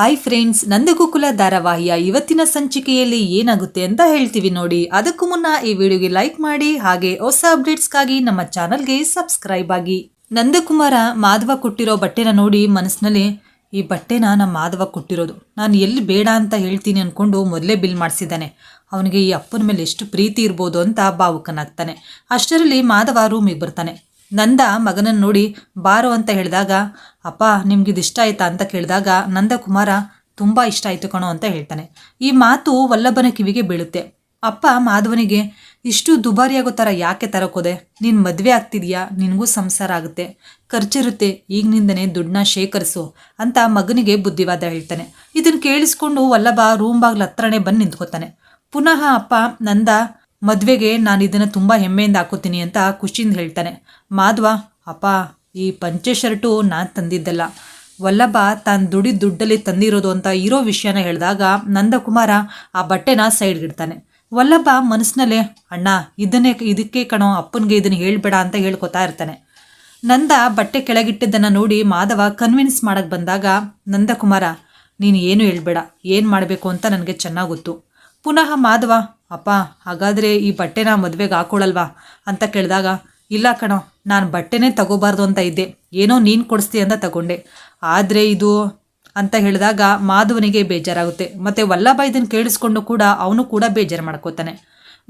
Hi friends Nandagokula ಧಾರಾವಾಹಿಯ ಇವತ್ತಿನ ಸಂಚಿಕೆಯಲ್ಲಿ ಏನಾಗುತ್ತೆ ಅಂತ ಹೇಳ್ತೀವಿ ನೋಡಿ. ಅದಕ್ಕೂ ಮುನ್ನ ಈ ವಿಡಿಯೋಗೆ ಲೈಕ್ ಮಾಡಿ, ಹಾಗೆ ಹೊಸ ಅಪ್ಡೇಟ್ಸ್ಗಾಗಿ ನಮ್ಮ ಚಾನಲ್ಗೆ ಸಬ್ಸ್ಕ್ರೈಬ್ ಆಗಿ. ನಂದಕುಮಾರ ಮಾಧವ ಕೊಟ್ಟಿರೋ ಬಟ್ಟೆನ ನೋಡಿ ಮನಸ್ಸಿನಲ್ಲಿ, ಈ ಬಟ್ಟೆನ ನಮ್ಮ ಮಾಧವ ಕೊಟ್ಟಿರೋದು. ನಾನು ಎಲ್ಲಿ ಬೇಡ ಅಂತ ಹೇಳ್ತೀನಿ ಅಂದ್ಕೊಂಡು ಮೊದಲೇ ಬಿಲ್ ಮಾಡಿಸಿದ್ದಾನೆ. ಅವನಿಗೆ ಈ ಅಪ್ಪನ ಮೇಲೆ ಎಷ್ಟು ಪ್ರೀತಿ ಇರ್ಬೋದು ಅಂತ ಭಾವುಕನಾಗ್ತಾನೆ. ಅಷ್ಟರಲ್ಲಿ ಮಾಧವ ರೂಮಿಗೆ ಬರ್ತಾನೆ. ನಂದ ಮಗನನ್ನು ನೋಡಿ ಬಾರೋ ಅಂತ ಹೇಳಿದಾಗ, ಅಪ್ಪ, ನಿಮ್ಗಿದು ಇಷ್ಟ ಆಯ್ತಾ? ಅಂತ ಕೇಳಿದಾಗ, ನಂದಕುಮಾರ, ತುಂಬ ಇಷ್ಟ ಆಯ್ತು ಕಣೋ ಅಂತ ಹೇಳ್ತಾನೆ. ಈ ಮಾತು ವಲ್ಲಭನ ಕಿವಿಗೆ ಬೀಳುತ್ತೆ. ಅಪ್ಪ ಮಾಧವನಿಗೆ, ಇಷ್ಟು ದುಬಾರಿಯಾಗೋ ಥರ ಯಾಕೆ ತರಕೋದೆ? ನೀನು ಮದುವೆ ಆಗ್ತಿದ್ಯಾ? ನಿನಗೂ ಸಂಸಾರ ಆಗುತ್ತೆ. ಖರ್ಚಿರುತ್ತೆ. ಈಗಿನಿಂದನೇ ದುಡ್ಡನ್ನ ಶೇಖರಿಸು ಅಂತ ಮಗನಿಗೆ ಬುದ್ಧಿವಾದ ಹೇಳ್ತಾನೆ. ಇದನ್ನು ಕೇಳಿಸ್ಕೊಂಡು ವಲ್ಲಭ ರೂಮ್ ಬಾಗ್ಲ ಹತ್ರನೇ ಬಂದು ನಿಂತ್ಕೋತಾನೆ. ಪುನಃ ಅಪ್ಪ, ನಂದ, ಮದುವೆಗೆ ನಾನು ಇದನ್ನು ತುಂಬ ಹೆಮ್ಮೆಯಿಂದ ಹಾಕೋತೀನಿ ಅಂತ ಖುಷಿಯಿಂದ ಹೇಳ್ತಾನೆ. ಮಾಧವ, ಅಪ್ಪ, ಈ ಪಂಚೆ ಶರ್ಟು ನಾನು ತಂದಿದ್ದಲ್ಲ. ವಲ್ಲಭ ತಾನು ದುಡಿ ದುಡ್ಡಲ್ಲಿ ತಂದಿರೋದು ಅಂತ ಇರೋ ವಿಷಯನ ಹೇಳಿದಾಗ ನಂದಕುಮಾರ ಆ ಬಟ್ಟೆನ ಸೈಡ್ಗಿಡ್ತಾನೆ. ವಲ್ಲಭ ಮನಸ್ಸಿನಲ್ಲೇ ಅಣ್ಣ, ಇದನ್ನೇ, ಇದಕ್ಕೆ ಕಣೋ, ಅಪ್ಪನಿಗೆ ಇದನ್ನು ಹೇಳಬೇಡ ಅಂತ ಹೇಳ್ಕೊತಾ ಇರ್ತಾನೆ. ನಂದ ಬಟ್ಟೆ ಕೆಳಗಿಟ್ಟಿದ್ದನ್ನು ನೋಡಿ ಮಾಧವ ಕನ್ವಿನ್ಸ್ ಮಾಡೋಕ್ಕೆ ಬಂದಾಗ, ನಂದಕುಮಾರ, ನೀನು ಏನು ಹೇಳ್ಬೇಡ, ಏನು ಮಾಡಬೇಕು ಅಂತ ನನಗೆ ಚೆನ್ನಾಗಿ ಗೊತ್ತು ಪುನಃ ಮಾಧವ, ಅಪ್ಪ, ಹಾಗಾದರೆ ಈ ಬಟ್ಟೆನ ಮದುವೆಗೆ ಹಾಕೊಳ್ಳಲ್ವಾ ಅಂತ ಕೇಳಿದಾಗ ಇಲ್ಲ ಕಣೋ, ನಾನು ಬಟ್ಟೆನೇ ತಗೋಬಾರ್ದು ಅಂತ ಇದ್ದೆ. ಏನೋ ನೀನು ಕೊಡಿಸ್ತಿ ಅಂತ ತಗೊಂಡೆ. ಆದರೆ ಇದು ಅಂತ ಹೇಳಿದಾಗ ಮಾಧವನಿಗೆ ಬೇಜಾರಾಗುತ್ತೆ. ಮತ್ತು ವಲ್ಲಭ ಇದನ್ನು ಕೇಳಿಸ್ಕೊಂಡು ಕೂಡ ಅವನು ಕೂಡ ಬೇಜಾರು ಮಾಡ್ಕೋತಾನೆ.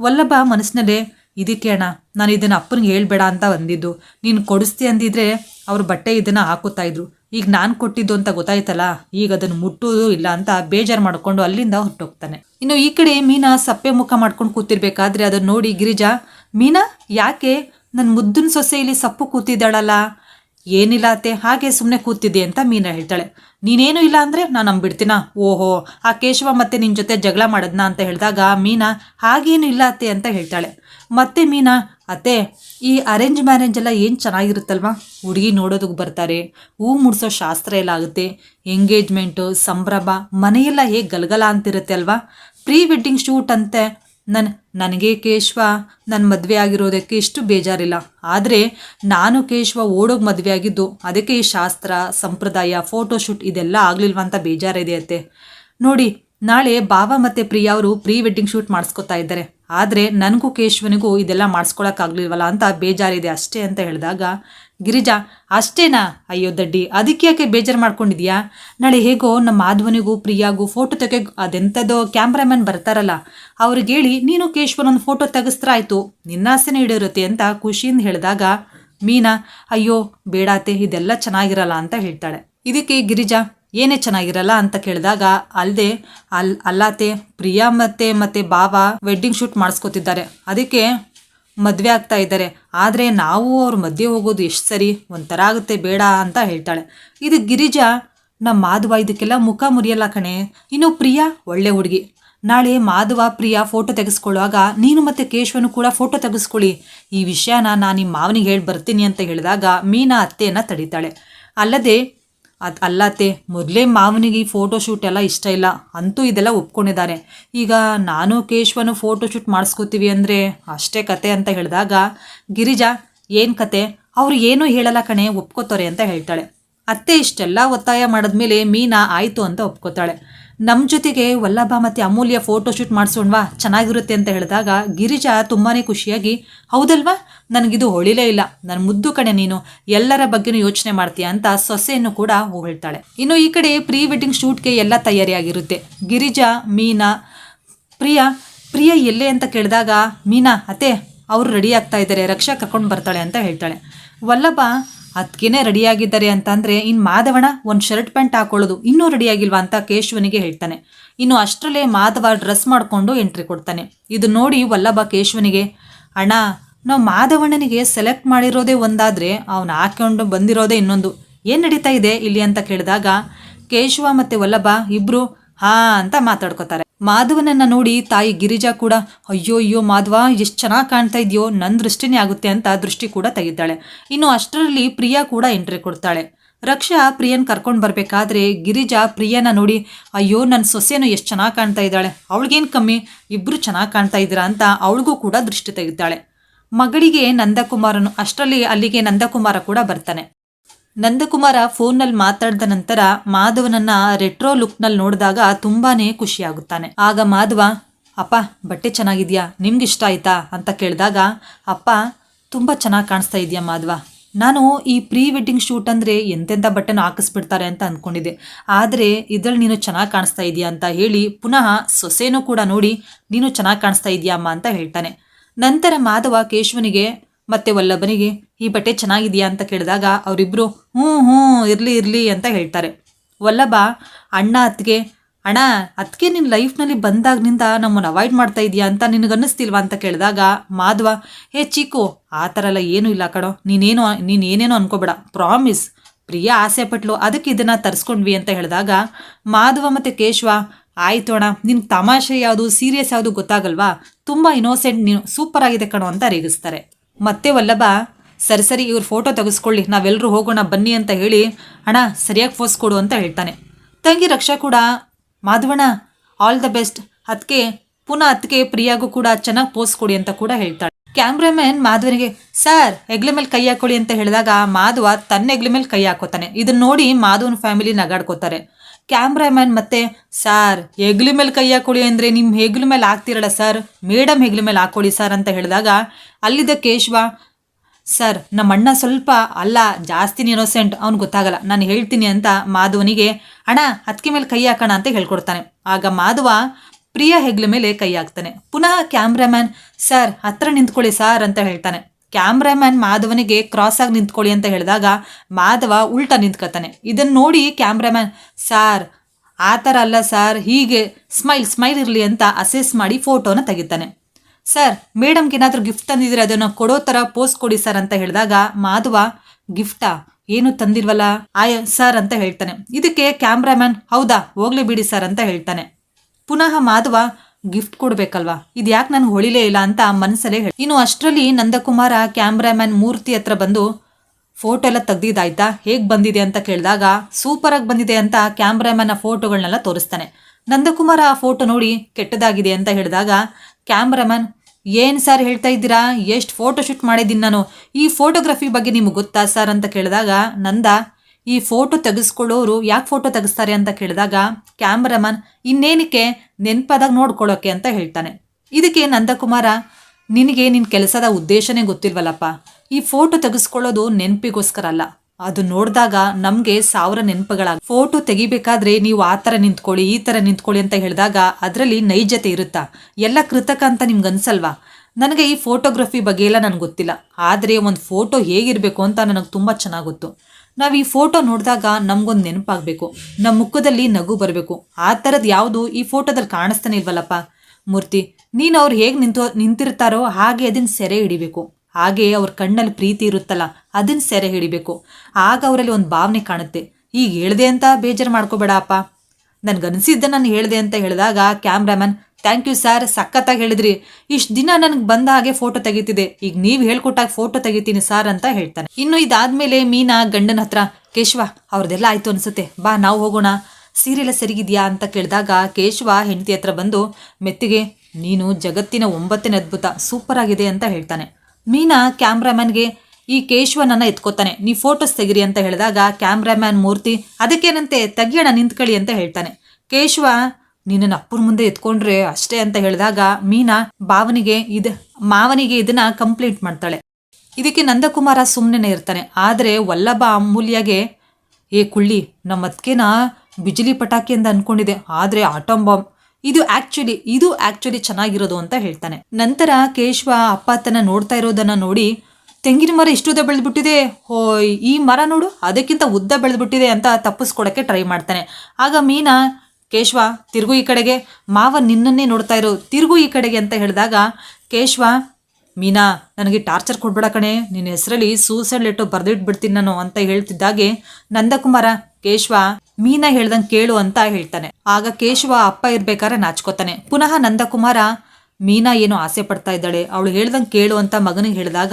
ವಲ್ಲಭ ಮನಸ್ಸಿನಲ್ಲೇ, ಇದಕ್ಕೆ ಅಣ್ಣ, ನಾನು ಇದನ್ನು ಅಪ್ಪನಿಗೆ ಹೇಳ್ಬೇಡ ಅಂತ ಬಂದಿದ್ದು ನೀನು ಕೊಡಿಸ್ತಿ ಅಂದಿದ್ರೆ ಅವ್ರ ಬಟ್ಟೆ ಇದನ್ನು ಹಾಕುತ್ತಾ ಇದ್ರು. ಈಗ ನಾನು ಕೊಟ್ಟಿದ್ದು ಅಂತ ಗೊತ್ತಾಯ್ತಲ್ಲ, ಈಗ ಅದನ್ನು ಮುಟ್ಟೋದು ಇಲ್ಲ ಅಂತ ಬೇಜಾರು ಮಾಡಿಕೊಂಡು ಅಲ್ಲಿಂದ ಹೊರಟೋಗ್ತಾನೆ. ಇನ್ನು ಈ ಕಡೆ ಮೀನಾ ಸಪ್ಪೆ ಮುಖ ಮಾಡ್ಕೊಂಡು ಕೂತಿರ್ಬೇಕಾದ್ರೆ ಅದನ್ನು ನೋಡಿ ಗಿರಿಜಾ, ಮೀನಾ, ಯಾಕೆ ನನ್ನ ಮುದ್ದಿನ ಸೊಸೆ ಇಲ್ಲಿ ಸಪ್ಪು ಕೂತಿದ್ದಾಳಲ್ಲ? ಏನಿಲ್ಲ ಅತ್ತೆ, ಹಾಗೆ ಸುಮ್ಮನೆ ಕೂತಿದ್ದೆ ಅಂತ ಮೀನಾ ಹೇಳ್ತಾಳೆ. ನೀನೇನು ಇಲ್ಲ ಅಂದರೆ ನಾನು ನಂಬಿಡ್ತೀನ ಓಹೋ, ಆ ಕೇಶವ ಮತ್ತೆ ನಿನ್ನ ಜೊತೆ ಜಗಳ ಮಾಡದ್ನ ಅಂತ ಹೇಳಿದಾಗ ಮೀನಾ, ಹಾಗೇನು ಇಲ್ಲ ಅತ್ತೆ ಅಂತ ಹೇಳ್ತಾಳೆ. ಮತ್ತೆ ಮೀನಾ, ಅತ್ತೆ, ಈ ಅರೇಂಜ್ ಮ್ಯಾರೇಜ್ ಎಲ್ಲ ಏನು ಚೆನ್ನಾಗಿರುತ್ತಲ್ವಾ? ಹುಡುಗಿ ನೋಡೋದಕ್ಕೆ ಬರ್ತಾರೆ, ಹೂ ಮುಡಿಸೋ ಶಾಸ್ತ್ರ ಎಲ್ಲ ಆಗುತ್ತೆ ಎಂಗೇಜ್ಮೆಂಟು ಸಂಭ್ರಮ, ಮನೆಯೆಲ್ಲ ಹೇಗೆ ಗಲಗಲ ಅಂತಿರುತ್ತೆ ಅಲ್ವಾ? ಪ್ರೀ ವೆಡ್ಡಿಂಗ್ ಶೂಟ್ ಅಂತೆ ನನ್ನ ನನಗೆ ಕೇಶವ ನನ್ನ ಮದುವೆ ಆಗಿರೋದಕ್ಕೆ ಇಷ್ಟು ಬೇಜಾರಿಲ್ಲ. ಆದರೆ ನಾನು ಕೇಶವ ಓಡೋಗಿ ಮದುವೆ ಆಗಿದ್ದು, ಅದಕ್ಕೆ ಈ ಶಾಸ್ತ್ರ, ಸಂಪ್ರದಾಯ ಫೋಟೋಶೂಟ್ ಇದೆಲ್ಲ ಆಗಲಿಲ್ವ ಅಂತ ಬೇಜಾರಿದೆ ಅತ್ತೆ. ನೋಡಿ ನಾಳೆ ಬಾವ ಮತ್ತು ಪ್ರಿಯಾ ಅವರು ಪ್ರೀ ವೆಡ್ಡಿಂಗ್ ಶೂಟ್ ಮಾಡಿಸ್ಕೊತಾ ಇದ್ದಾರೆ. ಆದರೆ ನನಗೂ ಕೇಶವನಿಗೂ ಇದೆಲ್ಲ ಮಾಡಿಸ್ಕೊಳಕ್ಕಾಗ್ಲಿಲ್ವಲ್ಲ ಅಂತ ಬೇಜಾರಿದೆ ಅಷ್ಟೇ ಅಂತ ಹೇಳಿದಾಗ, ಗಿರಿಜಾ, ಅಷ್ಟೇನಾ? ಅಯ್ಯೋ ದಡ್ಡಿ, ಅದಕ್ಕೆ ಯಾಕೆ ಬೇಜಾರು ಮಾಡ್ಕೊಂಡಿದ್ಯಾ? ನಾಳೆ ಹೇಗೋ ನಮ್ಮ ಮಾಧವನಿಗೂ ಪ್ರಿಯಾಗೂ ಫೋಟೋ ತೆಗೆ ಅದೆಂಥದ್ದೋ ಕ್ಯಾಮ್ರಾಮನ್ ಬರ್ತಾರಲ್ಲ, ಅವ್ರಿಗೆ ಹೇಳಿ, ನೀನು ಕೇಶವನೊಂದು ಫೋಟೋ ತೆಗೆಸ್ತ್ರಾಯ್ತು ನಿನ್ನಾಸೆನೇ ಹಿಡಿರುತ್ತೆ ಅಂತ ಖುಷಿಯಿಂದ ಹೇಳಿದಾಗ, ಮೀನಾ, ಅಯ್ಯೋ ಬೇಡಾತೆ ಇದೆಲ್ಲ ಚೆನ್ನಾಗಿರಲ್ಲ ಅಂತ ಹೇಳ್ತಾಳೆ. ಇದಕ್ಕೆ ಗಿರಿಜಾ ಏನೇ ಚೆನ್ನಾಗಿರಲ್ಲ ಅಂತ ಕೇಳಿದಾಗ ಅಲ್ಲದೆ ಅಲ್, ಅಲ್ಲಾತೆ, ಪ್ರಿಯಾ ಮತ್ತೆ ಮತ್ತೆ ಬಾವ ವೆಡ್ಡಿಂಗ್ ಶೂಟ್ ಮಾಡಿಸ್ಕೊತಿದ್ದಾರೆ. ಅದಕ್ಕೆ ಮದುವೆ ಆಗ್ತಾ ಇದ್ದಾರೆ. ಆದರೆ ನಾವು ಅವ್ರ ಮಧ್ಯೆ ಹೋಗೋದು ಎಷ್ಟು ಸರಿ? ಒಂಥರ ಆಗುತ್ತೆ, ಬೇಡ ಅಂತ ಹೇಳ್ತಾಳೆ. ಇದು ಗಿರಿಜಾ ನಮ್ಮ ಮಾಧವ ಇದಕ್ಕೆಲ್ಲ ಮುಖ ಮುರಿಯಲ್ಲ ಕಣೆ. ಇನ್ನು ಪ್ರಿಯಾ ಒಳ್ಳೆ ಹುಡುಗಿ. ನಾಳೆ ಮಾಧವ, ಪ್ರಿಯಾ ಫೋಟೋ ತೆಗೆಸ್ಕೊಳ್ಳುವಾಗ ನೀನು ಮತ್ತು ಕೇಶವನು ಕೂಡ ಫೋಟೋ ತೆಗೆಸ್ಕೊಳ್ಳಿ. ಈ ವಿಷಯನ ನಾನು ನಿಮ್ಮ ಮಾವನಿಗೆ ಹೇಳಿ ಬರ್ತೀನಿ ಅಂತ ಹೇಳಿದಾಗ ಮೀನಾ ಅತ್ತೆಯನ್ನು ತಡಿತಾಳೆ. ಅಲ್ಲದೆ ಅದು ಅಲ್ಲತ್ತೆ ಮೊದಲೇ ಮಾವನಿಗೆ ಈ ಫೋಟೋ ಶೂಟ್ ಎಲ್ಲ ಇಷ್ಟ ಇಲ್ಲ. ಅಂತೂ ಇದೆಲ್ಲ ಒಪ್ಕೊಂಡಿದ್ದಾರೆ. ಈಗ ನಾನು ಕೇಶವನು ಫೋಟೋ ಶೂಟ್ ಮಾಡಿಸ್ಕೋತೀವಿ ಅಂದರೆ ಅಷ್ಟೇ ಕತೆ ಅಂತ ಹೇಳಿದಾಗ, ಗಿರಿಜಾ, ಏನು ಕತೆ? ಅವರು ಏನೂ ಹೇಳಲ್ಲ ಕಣೆ, ಒಪ್ಕೋತಾರೆ ಅಂತ ಹೇಳ್ತಾಳೆ. ಅತ್ತೆ ಇಷ್ಟೆಲ್ಲ ಒತ್ತಾಯ ಮಾಡಿದ್ಮೇಲೆ ಮೀನಾ ಆಯಿತು ಅಂತ ಒಪ್ಕೋತಾಳೆ. ನಮ್ಮ ಜೊತೆಗೆ ವಲ್ಲಭ ಮತ್ತು ಅಮೂಲ್ಯ ಫೋಟೋ ಶೂಟ್ ಮಾಡಿಸೋಣವಾ? ಚೆನ್ನಾಗಿರುತ್ತೆ ಅಂತ ಹೇಳಿದಾಗ ಗಿರಿಜಾ ತುಂಬಾ ಖುಷಿಯಾಗಿ, ಹೌದಲ್ವಾ? ನನಗಿದು ಹೊಳಿಲೇ ಇಲ್ಲ. ನನ್ನ ಮುದ್ದು ಕಣೆ ನೀನು. ಎಲ್ಲರ ಬಗ್ಗೆನೂ ಯೋಚನೆ ಮಾಡ್ತೀಯ? ಅಂತ ಸೊಸೆಯನ್ನು ಕೂಡ ಹೊಗಳ್ತಾಳೆ. ಇನ್ನು ಈ ಕಡೆ ಪ್ರೀ ವೆಡ್ಡಿಂಗ್ ಶೂಟ್ಗೆ ಎಲ್ಲ ತಯಾರಿಯಾಗಿರುತ್ತೆ. ಗಿರಿಜಾ, ಮೀನಾ, ಪ್ರಿಯಾ ಪ್ರಿಯಾ ಎಲ್ಲೇ ಅಂತ ಕೇಳಿದಾಗ, ಮೀನಾ, ಅತ್ತೆ, ಅವರು ರೆಡಿ ಆಗ್ತಾ ಇದ್ದಾರೆ. ರಕ್ಷಾ ಕರ್ಕೊಂಡು ಬರ್ತಾಳೆ ಅಂತ ಹೇಳ್ತಾಳೆ. ವಲ್ಲಭ ಅದಕ್ಕೇನೆ ರೆಡಿಯಾಗಿದ್ದಾರೆ ಅಂತಂದರೆ ಇನ್ನು ಮಾಧವಣ ಒಂದು ಶರ್ಟ್ ಪ್ಯಾಂಟ್ ಹಾಕೊಳ್ಳೋದು ಇನ್ನೂ ರೆಡಿಯಾಗಿಲ್ವಾ? ಅಂತ ಕೇಶವನಿಗೆ ಹೇಳ್ತಾನೆ. ಇನ್ನು ಅಷ್ಟರಲ್ಲೇ ಮಾಧವ ಡ್ರೆಸ್ ಮಾಡಿಕೊಂಡು ಎಂಟ್ರಿ ಕೊಡ್ತಾನೆ. ಇದು ನೋಡಿ ವಲ್ಲಭ ಕೇಶವನಿಗೆ, ಅಣ್ಣ, ನಾವು ಮಾಧವಣ್ಣನಿಗೆ ಸೆಲೆಕ್ಟ್ ಮಾಡಿರೋದೇ ಒಂದಾದರೆ ಅವನು ಹಾಕೊಂಡು ಬಂದಿರೋದೇ ಇನ್ನೊಂದು. ಏನು ನಡೀತಾ ಇದೆ ಇಲ್ಲಿ? ಅಂತ ಕೇಳಿದಾಗ, ಕೇಶವ ಮತ್ತು ವಲ್ಲಭ ಇಬ್ಬರು ಹಾ ಅಂತ ಮಾತಾಡ್ಕೋತಾರೆ. ಮಾಧವನನ್ನ ನೋಡಿ ತಾಯಿ ಗಿರಿಜಾ ಕೂಡ, ಅಯ್ಯೋ ಅಯ್ಯೋ, ಮಾಧವ, ಎಷ್ಟು ಚೆನ್ನಾಗಿ ಕಾಣ್ತಾ ಇದೆಯೋ ನನ್ನ ದೃಷ್ಟಿನೇ ಆಗುತ್ತೆ ಅಂತ ದೃಷ್ಟಿ ಕೂಡ ತೆಗಿತಾಳೆ ಇನ್ನು ಅಷ್ಟರಲ್ಲಿ ಪ್ರಿಯಾ ಕೂಡ ಎಂಟ್ರಿ ಕೊಡ್ತಾಳೆ. ರಕ್ಷಾ ಪ್ರಿಯನ್ ಕರ್ಕೊಂಡು ಬರಬೇಕಾದ್ರೆ ಗಿರಿಜಾ ಪ್ರಿಯನ ನೋಡಿ, ಅಯ್ಯೋ ನನ್ನ ಸೊಸೆನೂ ಎಷ್ಟು ಚೆನ್ನಾಗಿ ಕಾಣ್ತಾ ಇದ್ದಾಳೆ. ಅವಳಿಗೇನು ಕಮ್ಮಿ? ಇಬ್ಬರು ಚೆನ್ನಾಗಿ ಕಾಣ್ತಾ ಇದ್ದೀರಾ? ಅಂತ ಅವಳಿಗೂ ಕೂಡ ದೃಷ್ಟಿ ತೆಗಿತಾಳೆ ಮಗಳಿಗೆ ನಂದಕುಮಾರನು ಅಷ್ಟರಲ್ಲಿ ಅಲ್ಲಿಗೆ ನಂದಕುಮಾರ ಕೂಡ ಬರ್ತಾನೆ. ನಂದಕುಮಾರ ಫೋನ್ನಲ್ಲಿ ಮಾತಾಡಿದ ನಂತರ ಮಾಧವನನ್ನ ರೆಟ್ರೋ ಲುಕ್ನಲ್ಲಿ ನೋಡಿದಾಗ ತುಂಬಾನೇ ಖುಷಿಯಾಗುತ್ತಾನೆ. ಆಗ ಮಾಧವ, ಅಪ್ಪ, ಬಟ್ಟೆ ಚೆನ್ನಾಗಿದ್ಯಾ? ನಿಮ್ಗೆ ಇಷ್ಟ ಆಯ್ತಾ? ಅಂತ ಕೇಳಿದಾಗ, ಅಪ್ಪ, ತುಂಬ ಚೆನ್ನಾಗಿ ಕಾಣಿಸ್ತಾ ಇದೆಯಾ ಮಾಧವ? ನಾನು ಈ ಪ್ರೀ ವೆಡ್ಡಿಂಗ್ ಶೂಟ್ ಅಂದರೆ ಎಂತೆಂಥ ಬಟ್ಟೆನೂ ಹಾಕಿಸ್ಬಿಡ್ತಾರೆ ಅಂತ ಅಂದ್ಕೊಂಡಿದ್ದೆ ಆದರೆ ಇದ್ರಲ್ಲಿ ನೀನು ಚೆನ್ನಾಗಿ ಕಾಣಿಸ್ತಾ ಇದೆಯಾ? ಅಂತ ಹೇಳಿ ಪುನಃ ಸೊಸೆನೂ ಕೂಡ ನೋಡಿ, ನೀನು ಚೆನ್ನಾಗಿ ಕಾಣಿಸ್ತಾ ಇದೆಯಾ ಅಮ್ಮ? ಅಂತ ಹೇಳ್ತಾನೆ. ನಂತರ ಮಾಧವ ಕೇಶವನಿಗೆ ಮತ್ತೆ ವಲ್ಲಭನಿಗೆ, ಈ ಬಟ್ಟೆ ಚೆನ್ನಾಗಿದೆಯಾ? ಅಂತ ಕೇಳಿದಾಗ ಅವರಿಬ್ಬರು ಹ್ಞೂ ಹ್ಞೂ, ಇರಲಿ ಇರಲಿ ಅಂತ ಹೇಳ್ತಾರೆ. ವಲ್ಲಭ, ಅಣ್ಣ, ಅತ್ತಿಗೆ, ಅಣ್ಣ ಅದಕ್ಕೆ ನಿನ್ನ ಲೈಫ್ನಲ್ಲಿ ಬಂದಾಗ್ನಿಂದ ನಮ್ಮನ್ನು ಅವಾಯ್ಡ್ ಮಾಡ್ತಾ ಇದೀಯಾ? ಅಂತ ನಿನಗೆ ಅನ್ನಿಸ್ತಿಲ್ವಾ ಅಂತ ಕೇಳಿದಾಗ ಮಾಧವ, ಹೇ ಚೀಕು, ಆ ಥರ ಎಲ್ಲ ಏನೂ ಇಲ್ಲ ಕಣೋ. ನೀನೇನು, ನೀನು ಏನೇನೋ ಅನ್ಕೋಬೇಡ. ಪ್ರಾಮಿಸ್ ಪ್ರಿಯ ಆಸೆ ಪಟ್ಲು ಅದಕ್ಕೆ ಇದನ್ನು ತರಿಸ್ಕೊಂಡ್ವಿ ಅಂತ ಹೇಳಿದಾಗ ಮಾಧವ ಮತ್ತು ಕೇಶವ, ಆಯಿತು ಅಣ್ಣ, ನಿನ್ಗೆ ತಮಾಷೆ ಯಾವುದು ಸೀರಿಯಸ್ ಯಾವುದು ಗೊತ್ತಾಗಲ್ವಾ? ತುಂಬ ಇನೋಸೆಂಟ್ ನೀನು ಸೂಪರ್ ಆಗಿದೆ ಕಣೋ ಅಂತ ರೇಗಿಸ್ತಾರೆ. ಮತ್ತೆ ವಲ್ಲಭ, ಸರಿ ಸರಿ ಇವ್ರ ಫೋಟೋ ತೆಗೆಸ್ಕೊಳ್ಳಿ ನಾವೆಲ್ಲರೂ ಹೋಗೋಣ, ಬನ್ನಿ ಅಂತ ಹೇಳಿ, ಅಣ್ಣ, ಸರಿಯಾಗಿ ಫೋಸ್ ಕೊಡು ಅಂತ ಹೇಳ್ತಾನೆ. ತಂಗಿ ರಕ್ಷಾ ಕೂಡ, ಮಾಧವಣ್ಣ ಆಲ್ ದ ಬೆಸ್ಟ್ ಅದಕ್ಕೆ ಪುನಃ ಅದಕ್ಕೆ ಪ್ರಿಯಾಗೂ ಕೂಡ ಚೆನ್ನಾಗಿ ಪೋಸ್ ಕೊಡಿ ಅಂತ ಕೂಡ ಹೇಳ್ತಾಳೆ. ಕ್ಯಾಮ್ರಾಮನ್ ಮಾಧವನಿಗೆ, ಸರ್, ಹೆಗ್ಲ ಮೇಲೆ ಕೈ ಹಾಕೊಳ್ಳಿ ಅಂತ ಹೇಳಿದಾಗ, ಮಾಧವ ತನ್ನ ಹೆಗ್ಲ ಮೇಲೆ ಕೈ ಹಾಕೋತಾನೆ. ಇದನ್ನ ನೋಡಿ ಮಾಧವನ ಫ್ಯಾಮಿಲಿ ನಗಾಡ್ಕೋತಾರೆ. ಕ್ಯಾಮ್ರಾಮನ್ ಮತ್ತೆ, ಸರ್, ಹೆಗ್ಲು ಮೇಲೆ ಕೈ ಹಾಕೊಳ್ಳಿ ಅಂದರೆ ನಿಮ್ಮ ಹೆಗ್ಲು ಮೇಲೆ ಹಾಕ್ತಿರಲ್ಲ ಸರ್ ಮೇಡಮ್ ಹೆಗ್ಲು ಮೇಲೆ ಹಾಕೊಳ್ಳಿ ಸರ್ ಅಂತ ಹೇಳಿದಾಗ, ಅಲ್ಲಿದ್ದ ಕೇಶವ, ಸರ್, ನಮ್ಮ ಅಣ್ಣ ಸ್ವಲ್ಪ ಅಲ್ಲ ಜಾಸ್ತಿ ಇನೋಸೆಂಟ್ ಅವ್ನು ಗೊತ್ತಾಗಲ್ಲ. ನಾನು ಹೇಳ್ತೀನಿ ಅಂತ ಮಾಧವನಿಗೆ, ಅಣ್ಣ ಹತ್ಕೆ ಮೇಲೆ ಕೈ ಹಾಕೋಣ ಅಂತ ಹೇಳ್ಕೊಡ್ತಾನೆ. ಆಗ ಮಾಧವ ಪ್ರಿಯ ಹೆಗ್ಲು ಮೇಲೆ ಕೈ ಹಾಕ್ತಾನೆ. ಪುನಃ ಕ್ಯಾಮ್ರಾಮ್ಯಾನ್ ಸರ್, ಹತ್ರ ನಿಂತ್ಕೊಳ್ಳಿ ಸಾರ್ ಅಂತ ಹೇಳ್ತಾನೆ. ಕ್ಯಾಮ್ರಾಮ್ಯಾನ್ ಮಾಧವನಿಗೆ ಕ್ರಾಸ್ ಆಗಿ ನಿಂತ್ಕೊಳ್ಳಿ ಅಂತ ಹೇಳಿದಾಗ ಮಾಧವ ಉಲ್ಟಾ ನಿಂತ್ಕೊತಾನೆ ಇದನ್ನು ನೋಡಿ ಕ್ಯಾಮ್ರಾಮ್ಯಾನ್ ಸಾರ್, ಆ ಥರ ಅಲ್ಲ ಸರ್, ಹೀಗೆ ಸ್ಮೈಲ್ ಸ್ಮೈಲ್ ಇರಲಿ ಅಂತ ಅಸೆಸ್ ಮಾಡಿ ಫೋಟೋನ ತೆಗಿತಾನೆ. ಸರ್, ಮೇಡಮ್ಗೆ ಏನಾದರೂ ಗಿಫ್ಟ್ ತಂದಿದ್ರೆ ಅದನ್ನು ಕೊಡೋ ಥರ ಪೋಸ್ ಕೊಡಿ ಸರ್ ಅಂತ ಹೇಳಿದಾಗ ಮಾಧವ, ಗಿಫ್ಟಾ? ಏನು ತಂದಿಲ್ವಲ್ಲ? ಆಯ, ಸರ್ ಅಂತ ಹೇಳ್ತಾನೆ. ಇದಕ್ಕೆ ಕ್ಯಾಮ್ರಾಮ್ಯಾನ್ ಹೌದಾ, ಹೋಗ್ಲಿ ಬಿಡಿ ಸರ್ ಅಂತ ಹೇಳ್ತಾನೆ. ಪುನಃ ಮಾಧವ ಗಿಫ್ಟ್ ಕೊಡ್ಬೇಕಲ್ವಾ? ಇದು ಯಾಕೆ ನಾನು ಹೊಳಿಲೇ ಇಲ್ಲ ಅಂತ ಮನಸ್ಸಲ್ಲೇ ಹೇಳಿ. ಇನ್ನು ಅಷ್ಟರಲ್ಲಿ ನಂದಕುಮಾರ ಕ್ಯಾಮ್ರಾಮ್ಯಾನ್ ಮೂರ್ತಿ ಹತ್ರ ಬಂದು ಫೋಟೋ ಎಲ್ಲ ತೆಗ್ದಿದ್ದಾಯ್ತಾ? ಹೇಗೆ ಬಂದಿದೆ ಅಂತ ಕೇಳಿದಾಗ ಸೂಪರಾಗಿ ಬಂದಿದೆ ಅಂತ ಕ್ಯಾಮ್ರಾಮ್ಯಾನ ಫೋಟೋಗಳನ್ನೆಲ್ಲ ತೋರಿಸ್ತಾನೆ. ನಂದಕುಮಾರ ಆ ಫೋಟೋ ನೋಡಿ ಕೆಟ್ಟದಾಗಿದೆ ಅಂತ ಹೇಳಿದಾಗ, ಕ್ಯಾಮ್ರಾಮನ್, ಏನು ಸರ್ ಹೇಳ್ತಾ ಇದ್ದೀರಾ? ಎಷ್ಟು ಫೋಟೋ ಶೂಟ್ ಮಾಡಿದ್ದೀನಿ ನಾನು. ಈ ಫೋಟೋಗ್ರಫಿ ಬಗ್ಗೆ ನಿಮ್ಗೆ ಗೊತ್ತಾ ಸರ್? ಅಂತ ಕೇಳಿದಾಗ, ನಂದ ಈ ಫೋಟೋ ತೆಗೆಸ್ಕೊಳ್ಳೋರು ಯಾಕೆ ಫೋಟೋ ತೆಗೆಸ್ತಾರೆ ಅಂತ ಕೇಳಿದಾಗ, ಕ್ಯಾಮ್ರಾಮನ್, ಇನ್ನೇನಕ್ಕೆ ನೆನಪಾದಾಗ ನೋಡ್ಕೊಳ್ಳೋಕೆ ಅಂತ ಹೇಳ್ತಾನೆ. ಇದಕ್ಕೆ ನಂದಕುಮಾರ, ನಿನಗೆ ನಿನ್ನ ಕೆಲಸದ ಉದ್ದೇಶನೇ ಗೊತ್ತಿಲ್ವಲ್ಲಪ್ಪ. ಈ ಫೋಟೋ ತೆಗೆಸ್ಕೊಳ್ಳೋದು ನೆನಪಿಗೋಸ್ಕರ ಅಲ್ಲ. ಅದು ನೋಡಿದಾಗ ನಮಗೆ ಸಾವಿರ ನೆನಪುಗಳಾಗ ಫೋಟೋ ತೆಗಿಬೇಕಾದ್ರೆ ನೀವು ಆ ಥರ ನಿಂತ್ಕೊಳ್ಳಿ, ಈ ಥರ ನಿಂತ್ಕೊಳ್ಳಿ ಅಂತ ಹೇಳಿದಾಗ ಅದರಲ್ಲಿ ನೈಜತೆ ಇರುತ್ತಾ. ಎಲ್ಲ ಕೃತಕ ಅಂತ ನಿಮ್ಗೆ ಅನ್ಸಲ್ವಾ? ನನಗೆ ಈ ಫೋಟೋಗ್ರಫಿ ಬಗ್ಗೆ ಎಲ್ಲ ನನಗೆ ಗೊತ್ತಿಲ್ಲ. ಆದರೆ ಒಂದು ಫೋಟೋ ಹೇಗಿರಬೇಕು ಅಂತ ನನಗೆ ತುಂಬ ಚೆನ್ನಾಗಿ ಗೊತ್ತು. ನಾವು ಈ ಫೋಟೋ ನೋಡಿದಾಗ ನಮಗೊಂದು ನೆನಪಾಗಬೇಕು. ನಮ್ಮ ಮುಖದಲ್ಲಿ ನಗು ಬರಬೇಕು. ಆ ಥರದ್ದು ಯಾವುದು ಈ ಫೋಟೋದಲ್ಲಿ ಕಾಣಿಸ್ತಾನೆ ಇಲ್ವಲ್ಲಪ್ಪ? ಮೂರ್ತಿ, ನೀನು ಅವ್ರು ಹೇಗೆ ನಿಂತು ನಿಂತಿರ್ತಾರೋ ಹಾಗೆ ಅದನ್ನು ಸೆರೆ ಹಿಡಿಬೇಕು. ಹಾಗೆ ಅವ್ರ ಕಣ್ಣಲ್ಲಿ ಪ್ರೀತಿ ಇರುತ್ತಲ್ಲ ಅದನ್ನ ಸೆರೆ ಹಿಡಿಬೇಕು. ಆಗ ಅವರಲ್ಲಿ ಒಂದು ಭಾವನೆ ಕಾಣುತ್ತೆ. ಈಗ ಹೇಳಿದೆ ಅಂತ ಬೇಜಾರು ಮಾಡ್ಕೋಬೇಡ ಅಪ್ಪ. ನನಗನಿಸಿದ್ದ ನಾನು ಹೇಳಿದೆ ಅಂತ ಹೇಳಿದಾಗ ಕ್ಯಾಮ್ರಾಮನ್ ಥ್ಯಾಂಕ್ ಯು ಸರ್ ಸಖತ್ತಾಗಿ ಹೇಳಿದ್ರಿ. ಇಷ್ಟು ದಿನ ನನಗೆ ಬಂದ ಹಾಗೆ ಫೋಟೋ ತೆಗಿತಿದೆ. ಈಗ ನೀವು ಹೇಳ್ಕೊಟ್ಟಾಗ ಫೋಟೋ ತೆಗಿತೀನಿ ಸರ್ ಅಂತ ಹೇಳ್ತಾನೆ. ಇನ್ನು ಇದಾದ್ಮೇಲೆ ಮೀನಾ ಗಂಡನ ಹತ್ರ, ಕೇಶವ ಅವ್ರದ್ದೆಲ್ಲ ಆಯ್ತು ಅನ್ಸುತ್ತೆ. ಬಾ, ನಾವು ಹೋಗೋಣ. ಸೀರೆಲ್ಲ ಸರಿಗಿದ್ಯಾ? ಅಂತ ಕೇಳಿದಾಗ ಕೇಶವ ಹೆಂಡತಿ ಹತ್ರ ಬಂದು, ಮೆತ್ತಿಗೆ, ನೀನು ಜಗತ್ತಿನ ಒಂಬತ್ತನೇ ಅದ್ಭುತ ಸೂಪರ್ ಆಗಿದೆ ಅಂತ ಹೇಳ್ತಾನೆ. ಮೀನಾ ಕ್ಯಾಮ್ರಾಮನ್ಗೆ ಈ ಕೇಶವನನ್ನ ಎತ್ಕೋತಾನೆ. ನೀ ಫೋಟೋಸ್ ತೆಗಿರಿ ಅಂತ ಹೇಳಿದಾಗ, ಕ್ಯಾಮ್ರಾಮ್ಯಾನ್ ಮೂರ್ತಿ, ಅದಕ್ಕೇನಂತೆ, ತೆಗಿಯೋಣ, ನಿಂತ್ಕೊಳ್ಳಿ ಅಂತ ಹೇಳ್ತಾನೆ. ಕೇಶವ ನಿನ್ನ ಅಪ್ಪನ ಮುಂದೆ ಎತ್ಕೊಂಡ್ರೆ ಅಷ್ಟೇ ಅಂತ ಹೇಳಿದಾಗ ಮೀನಾ ಭಾವನಿಗೆ ಇದ, ಮಾವನಿಗೆ ಇದನ್ನ ಕಂಪ್ಲೀಟ್ ಮಾಡ್ತಾಳೆ. ಇದಕ್ಕೆ ನಂದಕುಮಾರ ಸುಮ್ಮನೆ ಇರ್ತಾನೆ. ಆದರೆ ವಲ್ಲಭ ಅಮೂಲ್ಯಗೆ, ಏ ಕುಳ್ಳಿ ನಮ್ಮ ಅತ್ಕೆನ ಬಿಜಿಲಿ ಪಟಾಕಿ ಅಂತ ಅನ್ಕೊಂಡಿದೆ. ಆದರೆ ಆಟೋಮ್ ಬಾಂಬ್. ಇದು ಆಕ್ಚುಲಿ ಇದು ಆಕ್ಚುಲಿ ಚೆನ್ನಾಗಿರೋದು ಅಂತ ಹೇಳ್ತಾನೆ. ನಂತರ ಕೇಶವ ಅಪ್ಪ ತನ್ನ ನೋಡ್ತಾ ಇರೋದನ್ನ ನೋಡಿ, ತೆಂಗಿನ ಮರ ಇಷ್ಟುದ್ದ ಬೆಳೆದ್ಬಿಟ್ಟಿದೆ. ಹೋಯ್, ಈ ಮರ ನೋಡು, ಅದಕ್ಕಿಂತ ಉದ್ದ ಬೆಳೆದ್ಬಿಟ್ಟಿದೆ ಅಂತ ತಪ್ಪಿಸ್ಕೊಡಕ್ಕೆ ಟ್ರೈ ಮಾಡ್ತಾನೆ. ಆಗ ಮೀನಾ ಕೇಶವ, ತಿರುಗು ಈ ಕಡೆಗೆ. ಮಾವ ನಿನ್ನನ್ನೇ ನೋಡ್ತಾ ಇರು. ತಿರುಗು ಈ ಕಡೆಗೆ ಅಂತ ಹೇಳಿದಾಗ, ಕೇಶವ, ಮೀನಾ, ನನಗೆ ಟಾರ್ಚರ್ ಕೊಡ್ಬೇಡ ಕಣೆ. ನಿನ್ನ ಹೆಸರಲ್ಲಿ ಸೂಸೈಡ್ ಲೆಟರ್ ಬರೆದಿಟ್ಬಿಡ್ತೀನಿ ನಾನು ಅಂತ ಹೇಳ್ತಿದ್ದಾಗೆ ನಂದಕುಮಾರ. ಕೇಶವ, ಮೀನಾ ಹೇಳ್ದಂಗೆ ಕೇಳು ಅಂತ ಹೇಳ್ತಾನೆ. ಆಗ ಕೇಶವ ಅಪ್ಪ ಇರ್ಬೇಕಾದ್ರೆ ನಾಚ್ಕೋತಾನೆ. ಪುನಃ ನಂದಕುಮಾರ, ಮೀನಾ ಏನೋ ಆಸೆ ಪಡ್ತಾ ಇದ್ದಾಳೆ. ಅವಳು ಹೇಳ್ದಂಗೆ ಕೇಳು ಅಂತ ಮಗನಿಗೆ ಹೇಳಿದಾಗ,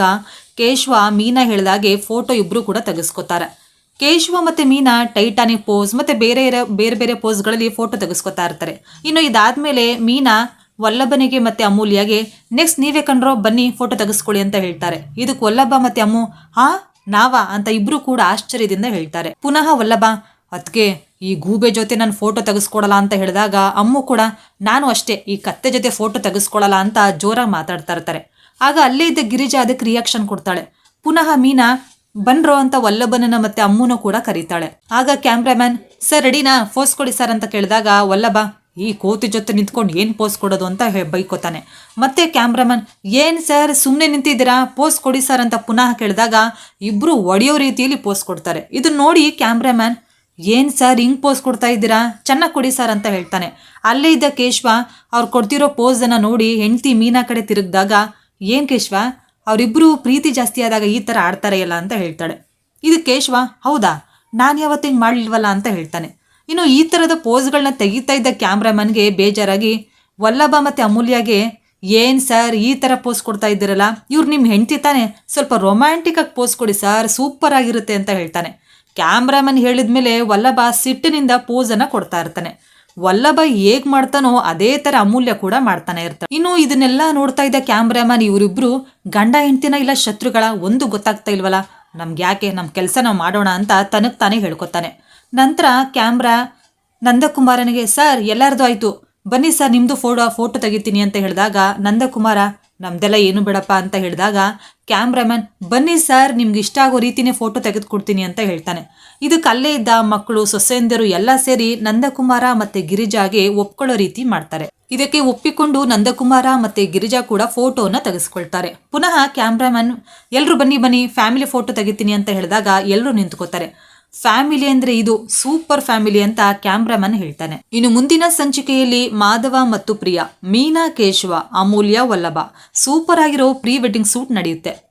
ಕೇಶವ ಮೀನಾ ಹೇಳಿದಾಗೆ ಫೋಟೋ ಇಬ್ಬರೂ ಕೂಡ ತೆಗೆಸ್ಕೊತಾರೆ. ಕೇಶವ ಮತ್ತೆ ಮೀನಾ ಟೈಟಾನಿಕ್ ಪೋಸ್ ಮತ್ತೆ ಬೇರೆ ಬೇರೆ ಬೇರೆ ಪೋಸ್ಗಳಲ್ಲಿ ಫೋಟೋ ತೆಗೆಸ್ಕೊತಾ ಇರ್ತಾರೆ. ಇನ್ನು ಇದಾದ್ಮೇಲೆ ಮೀನಾ ವಲ್ಲಭನಿಗೆ ಮತ್ತೆ ಅಮೂಲ್ಯಗೆ, ನೆಕ್ಸ್ಟ್ ನೀವೇ ಕಂಡ್ರೋ, ಬನ್ನಿ, ಫೋಟೋ ತೆಗೆಸ್ಕೊಳ್ಳಿ ಅಂತ ಹೇಳ್ತಾರೆ. ಇದಕ್ಕೆ ವಲ್ಲಭ ಮತ್ತೆ ಅಮ್ಮು ಹಾ, ನಾವಾ? ಅಂತ ಇಬ್ರು ಕೂಡ ಆಶ್ಚರ್ಯದಿಂದ ಹೇಳ್ತಾರೆ. ಪುನಃ ವಲ್ಲಭ ಅದಕ್ಕೆ ಈ ಗೂಬೆ ಜೊತೆ ನಾನು ಫೋಟೋ ತೆಗೆಸ್ಕೊಡಲ್ಲ ಅಂತ ಹೇಳಿದಾಗ ಅಮ್ಮು ಕೂಡ, ನಾನು ಅಷ್ಟೇ, ಈ ಕತ್ತೆ ಜೊತೆ ಫೋಟೋ ತೆಗೆಸ್ಕೊಳಲ್ಲ ಅಂತ ಜೋರಾಗಿ ಮಾತಾಡ್ತಾ ಇರ್ತಾರೆ. ಆಗ ಅಲ್ಲೇ ಇದ್ದ ಗಿರಿಜಾ ಅದಕ್ಕೆ ರಿಯಾಕ್ಷನ್ ಕೊಡ್ತಾಳೆ. ಪುನಃ ಮೀನಾ ಬನ್ರೋ ಅಂತ ವಲ್ಲಭನನ್ನ ಮತ್ತೆ ಅಮ್ಮುನ ಕೂಡ ಕರೀತಾಳೆ. ಆಗ ಕ್ಯಾಮ್ರಾಮ್ಯಾನ್, ಸರ್, ರೆಡಿನಾ? ಫೋಸ್ ಕೊಡಿ ಸರ್ ಅಂತ ಕೇಳಿದಾಗ ವಲ್ಲಭ, ಈ ಕೋತಿ ಜೊತೆ ನಿಂತ್ಕೊಂಡು ಏನು ಪೋಸ್ ಕೊಡೋದು? ಅಂತ ಬೈಕೋತಾನೆ. ಮತ್ತೆ ಕ್ಯಾಮ್ರಾಮನ್ ಏನು ಸರ್ ಸುಮ್ಮನೆ ನಿಂತಿದ್ದೀರಾ? ಪೋಸ್ ಕೊಡಿ ಸರ್ ಅಂತ ಪುನಃ ಕೇಳಿದಾಗ ಇಬ್ರು ಒಡೆಯೋ ರೀತಿಯಲ್ಲಿ ಪೋಸ್ ಕೊಡ್ತಾರೆ. ಇದು ನೋಡಿ ಕ್ಯಾಮ್ರಾಮ್ಯಾನ್, ಏನು ಸರ್, ಹಿಂಗೆ ಪೋಸ್ ಕೊಡ್ತಾ ಇದ್ದೀರಾ? ಚೆನ್ನಾಗಿ ಕೊಡಿ ಸರ್ ಅಂತ ಹೇಳ್ತಾನೆ. ಅಲ್ಲೇ ಇದ್ದ ಕೇಶವ, ಅವ್ರು ಕೊಡ್ತಿರೋ ಪೋಸನ್ನು ನೋಡಿ ಹೆಂಡತಿ ಮೀನಾ ಕಡೆ ತಿರುಗಿದಾಗ, ಏನು ಕೇಶವ? ಅವರಿಬ್ಬರು ಪ್ರೀತಿ ಜಾಸ್ತಿ ಆದಾಗ ಈ ಥರ ಆಡ್ತಾರೆ ಎಲ್ಲ ಅಂತ ಹೇಳ್ತಾಳೆ. ಇದು ಕೇಶವ, ಹೌದಾ? ನಾನು ಯಾವತ್ತು ಹಿಂಗೆ ಮಾಡಲಿಲ್ವಲ್ಲ ಅಂತ ಹೇಳ್ತಾನೆ. ಇನ್ನು ಈ ಥರದ ಪೋಸ್ಗಳನ್ನ ತೆಗಿತಾ ಇದ್ದ ಕ್ಯಾಮ್ರಾಮನ್ಗೆ ಬೇಜಾರಾಗಿ, ವಲ್ಲಭ ಮತ್ತು ಅಮೂಲ್ಯಗೆ, ಏನು ಸರ್ ಈ ಥರ ಪೋಸ್ ಕೊಡ್ತಾ ಇದ್ದೀರಲ್ಲ? ಇವ್ರು ನಿಮ್ಮ ಹೆಂಡತಿ ತಾನೆ, ಸ್ವಲ್ಪ ರೊಮ್ಯಾಂಟಿಕಾಗಿ ಪೋಸ್ ಕೊಡಿ ಸರ್ ಸೂಪರ್ ಆಗಿರುತ್ತೆ ಅಂತ ಹೇಳ್ತಾನೆ. ಕ್ಯಾಮ್ರಾಮನ್ ಹೇಳಿದ್ಮೇಲೆ ವಲ್ಲಭ ಸಿಟ್ಟಿನಿಂದ ಪೋಸನ್ನು ಕೊಡ್ತಾ ಇರ್ತಾನೆ. ವಲ್ಲಭ ಹೇಗ್ ಮಾಡ್ತಾನೋ ಅದೇ ತರ ಅಮೂಲ್ಯ ಕೂಡ ಮಾಡ್ತಾನೆ ಇರ್ತಾರೆ ಇನ್ನು ಇದನ್ನೆಲ್ಲ ನೋಡ್ತಾ ಇದ್ದ ಕ್ಯಾಮ್ರಾಮನ್ ಇವರಿಬ್ರು, ಗಂಡ ಹೆಂಡ್ತಿನ ಇಲ್ಲ ಶತ್ರುಗಳ ಒಂದು ಗೊತ್ತಾಗ್ತಾ ಇಲ್ವಲ್ಲ? ನಮ್ಗೆ ಯಾಕೆ ನಮ್ಮ ಕೆಲಸ ನಾವು ಮಾಡೋಣ ಅಂತ ತನಗ್ ತಾನೇ ಹೇಳ್ಕೊತಾನೆ. ನಂತರ ಕ್ಯಾಮ್ರಾ ನಂದಕುಮಾರನಿಗೆ, ಸರ್, ಎಲ್ಲರದು ಆಯ್ತು. ಬನ್ನಿ ಸರ್, ನಿಮ್ದು ಫೋಟೋ ಫೋಟೋ ತೆಗಿತೀನಿ ಅಂತ ಹೇಳಿದಾಗ ನಂದಕುಮಾರ, ನಮ್ದೆಲ್ಲ ಏನು ಬೇಡಪ್ಪ ಅಂತ ಹೇಳಿದಾಗ ಕ್ಯಾಮ್ರಾಮನ್, ಬನ್ನಿ ಸರ್, ನಿಮ್ಗೆ ಇಷ್ಟ ಆಗೋ ರೀತಿನೇ ಫೋಟೋ ತೆಗೆದುಕೊಡ್ತೀನಿ ಅಂತ ಹೇಳ್ತಾನೆ. ಇದಕ್ಕೆ ಅಲ್ಲೇ ಇದ್ದ ಮಕ್ಕಳು, ಸೊಸೆಯಂದಿರು ಎಲ್ಲ ಸೇರಿ ನಂದಕುಮಾರ ಮತ್ತೆ ಗಿರಿಜಾಗೆ ಒಪ್ಕೊಳ್ಳೋ ರೀತಿ ಮಾಡ್ತಾರೆ. ಇದಕ್ಕೆ ಒಪ್ಪಿಕೊಂಡು ನಂದಕುಮಾರ ಮತ್ತೆ ಗಿರಿಜಾ ಕೂಡ ಫೋಟೋನ ತೆಗೆಸ್ಕೊಳ್ತಾರೆ. ಪುನಃ ಕ್ಯಾಮ್ರಾಮನ್ ಎಲ್ಲರೂ ಬನ್ನಿ ಬನ್ನಿ, ಫ್ಯಾಮಿಲಿ ಫೋಟೋ ತೆಗಿತೀನಿ ಅಂತ ಹೇಳಿದಾಗ ಎಲ್ಲರೂ ನಿಂತ್ಕೋತಾರೆ. ಫ್ಯಾಮಿಲಿ ಅಂದ್ರೆ ಇದು ಸೂಪರ್ ಫ್ಯಾಮಿಲಿ ಅಂತ ಕ್ಯಾಮ್ರಾಮನ್ ಹೇಳ್ತಾನೆ. ಇನ್ನು ಮುಂದಿನ ಸಂಚಿಕೆಯಲ್ಲಿ ಮಾಧವ ಮತ್ತು ಪ್ರಿಯಾ, ಮೀನಾ, ಕೇಶವ, ಅಮೂಲ್ಯ, ವಲ್ಲಭ. ಸೂಪರ್ ಆಗಿರೋ ಪ್ರೀ ವೆಡ್ಡಿಂಗ್ ಸೂಟ್ ನಡೆಯುತ್ತೆ.